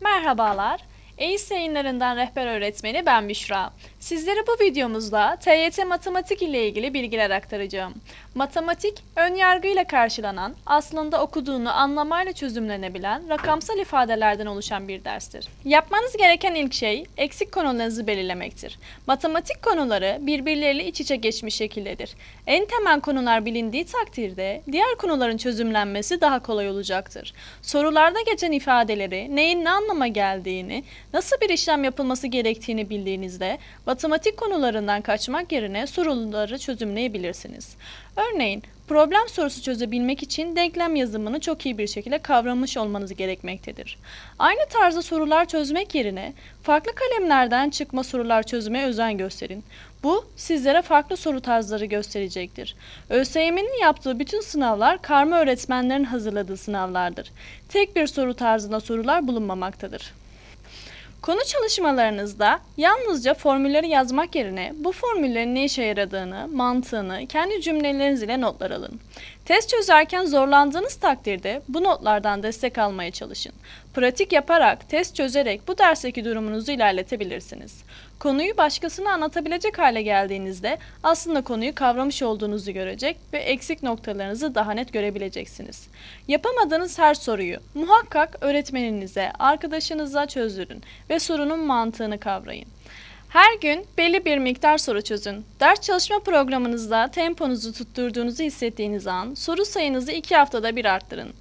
Merhabalar. EİS yayınlarından rehber öğretmeni ben Büşra. Sizlere bu videomuzda TYT matematik ile ilgili bilgiler aktaracağım. Matematik, ön yargıyla karşılanan, aslında okuduğunu anlamayla çözümlenebilen rakamsal ifadelerden oluşan bir derstir. Yapmanız gereken ilk şey eksik konularınızı belirlemektir. Matematik konuları birbirleriyle iç içe geçmiş şekildedir. En temel konular bilindiği takdirde diğer konuların çözümlenmesi daha kolay olacaktır. Sorularda geçen ifadeleri, neyin ne anlama geldiğini, nasıl bir işlem yapılması gerektiğini bildiğinizde matematik konularından kaçmak yerine soruları çözümleyebilirsiniz. Örneğin problem sorusu çözebilmek için denklem yazımını çok iyi bir şekilde kavramış olmanız gerekmektedir. Aynı tarzda sorular çözmek yerine farklı kalemlerden çıkma sorular çözmeye özen gösterin. Bu sizlere farklı soru tarzları gösterecektir. ÖSYM'nin yaptığı bütün sınavlar karma öğretmenlerin hazırladığı sınavlardır. Tek bir soru tarzında sorular bulunmamaktadır. Konu çalışmalarınızda yalnızca formülleri yazmak yerine bu formüllerin ne işe yaradığını, mantığını kendi cümleleriniz ile notlar alın. Test çözerken zorlandığınız takdirde bu notlardan destek almaya çalışın. Pratik yaparak, test çözerek bu dersteki durumunuzu ilerletebilirsiniz. Konuyu başkasına anlatabilecek hale geldiğinizde aslında konuyu kavramış olduğunuzu görecek ve eksik noktalarınızı daha net görebileceksiniz. Yapamadığınız her soruyu muhakkak öğretmeninize, arkadaşınıza çözdürün ve sorunun mantığını kavrayın. Her gün belli bir miktar soru çözün. Ders çalışma programınızda temponuzu tutturduğunuzu hissettiğiniz an soru sayınızı iki haftada bir arttırın.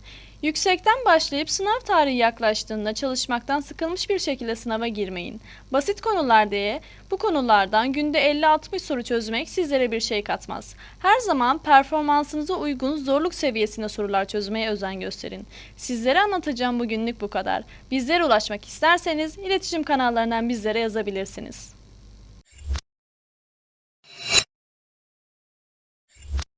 Yüksekten başlayıp sınav tarihi yaklaştığında çalışmaktan sıkılmış bir şekilde sınava girmeyin. Basit konular diye bu konulardan günde 50-60 soru çözmek sizlere bir şey katmaz. Her zaman performansınıza uygun zorluk seviyesinde sorular çözmeye özen gösterin. Sizlere anlatacağım bugünlük bu kadar. Bizlere ulaşmak isterseniz iletişim kanallarından bizlere yazabilirsiniz.